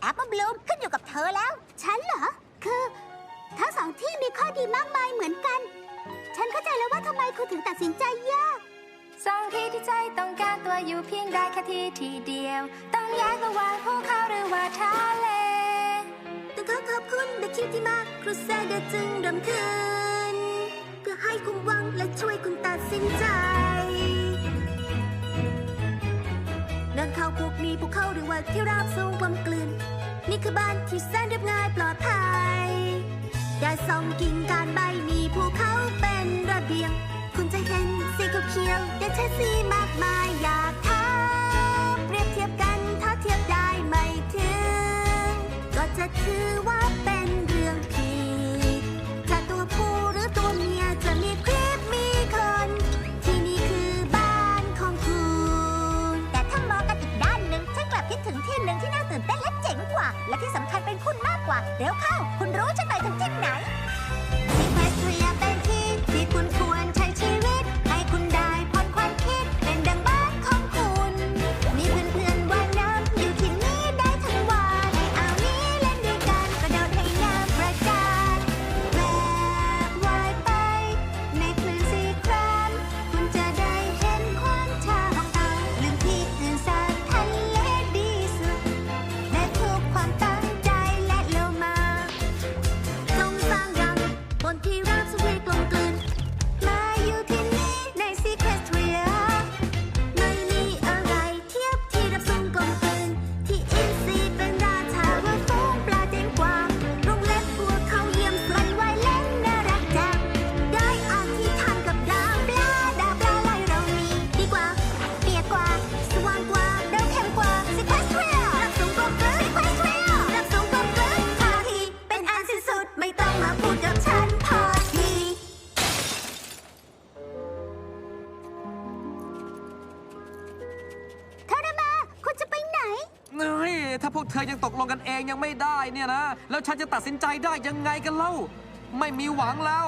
แอปเปิลบลูมขึ้นอยู่กับเธอแล้ว ฉันเหรอ คือ ทั้งสองที่มีข้อดีมากมายเหมือนกัน ฉันเข้าใจแล้วว่าทำไมคุณถึงตัดสินใจยาก สองที่ที่ใจต้องการตัวอยู่เพียงได้แค่ที่ที่เดียว ต้องแยกระหว่างภูเขาหรือว่าทะเลแต่ก็ขอบคุณเด็กคิวที่มากครูเซเดอร์จึงริ่มขึ้นเพื่อให้คุณหวังและช่วย ดินเข้าพวกมีภูเขาหรือว่าที่ราบสูงกลมกลืน นี่คือบ้านที่แสนเรียบง่ายปลอดภัยได้ส่องกิ่งการใบมีภูเขาเป็นระเบียง คุณจะเห็นสีเขียวๆเด่นชัดสีมากมายอยากท้าเปรียบเทียบกันถ้าเทียบได้ไม่ถึง ก็จะถือ เร็วเข้า คุณรู้ฉันหมายถึงที่ไหน ถ้าพวกเธอยังตกลงกันเองยังไม่ได้เนี่ยนะ แล้วฉันจะตัดสินใจได้ยังไงกันเล่า ไม่มีหวังแล้ว